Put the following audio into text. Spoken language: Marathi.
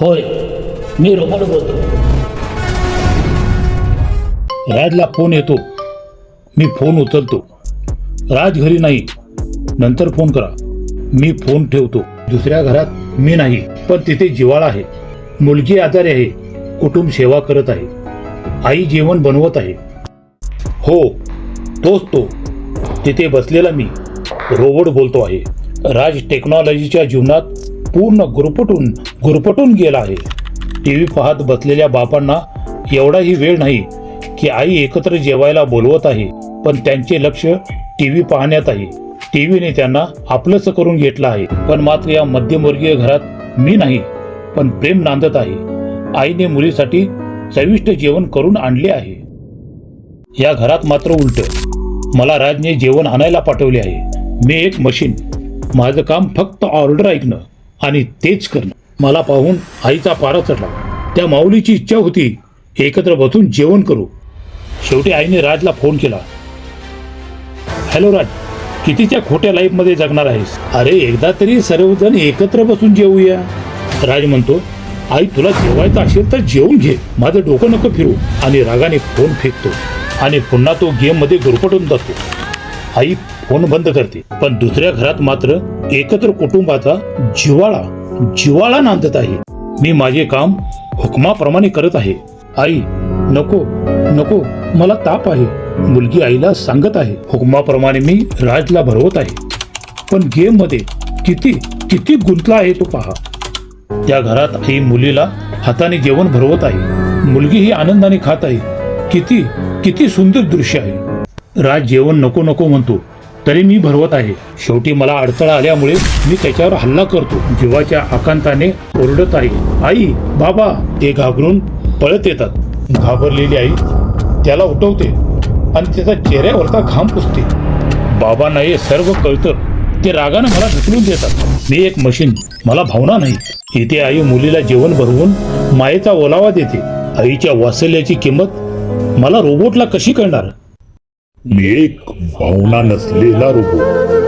होय मी रोबोट बोलतो. राजला फोन येतो. मी फोन उचलतो. राज घरी नाही. नंतर फोन करा. मी फोन ठेवतो. दुसऱ्या घरात मी नाही पण तिथे जिवाळा आहे. मुलगी आजारी आहे. कुटुंब सेवा करत आहे. आई जेवण बनवत आहे. हो तोच तो. तिथे बसलेला मी. रोबोट बोलतो आहे. राज टेक्नॉलॉजीच्या जीवनात पूर्ण गुरपटून गुरपटून गेला आहे. टी व्ही पाहत बसलेल्या बापांना एवढाही वेळ नाही की आई एकत्र जेवायला बोलवत आहे पण त्यांचे लक्ष टी व्ही पाहण्यात आहे. टीव्हीने त्यांना आपलंच करून घेतलं आहे. पण मात्र या मध्यमवर्गीय घरात मी नाही पण प्रेम नांदत आहे. आईने मुलीसाठी चविष्ट जेवण करून आणले आहे. या घरात मात्र उलट. मला राजने जेवण आणायला पाठवले आहे. मी एक मशीन माझं काम फक्त ऑर्डर ऐकणं आणि तेच करणं. मला पाहून आईचा पारा चढला. त्या माऊलीची इच्छा होती एकत्र बसून जेवण करू. शेवटी आईने राजला फोन केला. हॅलो राज. कितीच्या खोट्या लाईफमध्ये जगणार आहेस? अरे एकदा तरी सर्वजण एकत्र बसून जेवूया. राज म्हणतो आई तुला जेवायचं असेल तर जेवून घे. माझं डोकं नको फिरू. आणि रागाने फोन फेकतो आणि पुन्हा तो गेममध्ये गुरफटून जातो आई फोन बंद करते. पण दुसऱ्या घरात मात्र एकत्र कुटुंबाचा जिवाळा जिवाळा नांदत आहे. मी माझे काम हुकमाप्रमाणे करत आहे. आई नको नको मला ताप आहे. मुलगी आईला सांगत आहे. हुकमाप्रमाणे मी राजला भरवत आहे. पण गेममध्ये किती किती गुंतला आहे तो पहा. त्या घरात आई मुलीला हाताने जेवण भरवत आहे. मुलगी ही आनंदाने खात आहे. किती किती सुंदर दृश्य आहे. राज जेवण नको नको म्हणतो. तरी मी भरवत आहे. शेवटी मला अडथळा आल्यामुळे मी त्याच्यावर हल्ला करतो. जीवाच्या आकांताने ओरडत आहे. आई बाबा ते घाबरून पळत येतात. घाबरलेली आई त्याला उठवते आणि त्याचा चेहऱ्यावरचा घाम पुसते. बाबांना हे सर्व कळतं. ते रागानं मला ढकलून देतात. मी एक मशीन मला भावना नाही. इथे आई मुलीला जेवण भरवून मायेचा ओलावा देते. आईच्या वासल्याची किंमत मला रोबोटला कशी कळणार? मी एक भावना नसलेला रोबोट